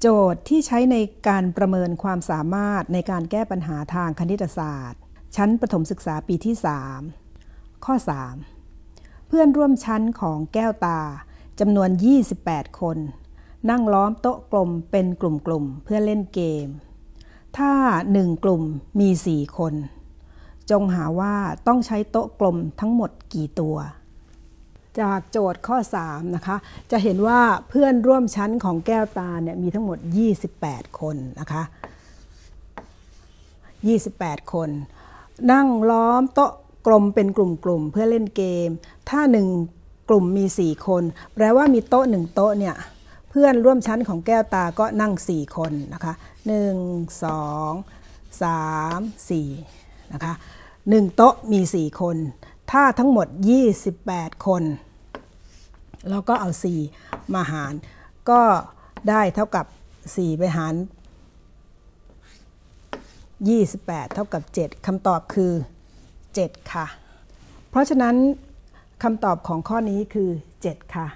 โจทย์ที่ใช้ในการประเมินความสามารถในการแก้ปัญหาทางคณิตศาสตร์ ชั้นประถมศึกษาปีที่ 3 ข้อ 3 เพื่อนร่วมชั้นของแก้วตาจำนวน 28 คน นั่งล้อมโต๊ะกลมเป็นกลุ่มๆเพื่อเล่นเกม ถ้าหนึ่งกลุ่มมี 4 คน จงหาว่าต้องใช้โต๊ะกลมทั้งหมดกี่ตัว จากโจทย์ข้อ 3 นะคะ จะเห็นว่าเพื่อนร่วมชั้นของแก้วตาเนี่ยมีทั้งหมด 28 คนนะคะ 28 คน นั่งล้อมโต๊ะกลมเป็นกลุ่มๆ เพื่อเล่นเกม ถ้าหนึ่งกลุ่มมี 4 คน แปลว่ามีโต๊ะหนึ่งโต๊ะเนี่ยเพื่อนร่วมชั้นของแก้วตาก็นั่ง 4 คนนะคะ 1 2 3 4 นะคะ 1 โต๊ะมี 4 คนถ้าทั้งหมด 28 คน แล้วก็เอา 4 มาหาร ก็ได้เท่ากับ 4 ไปหาร 28 เท่ากับ 7คำตอบคือ 7 ค่ะ เพราะฉะนั้นคำตอบของข้อนี้คือ 7 ค่ะ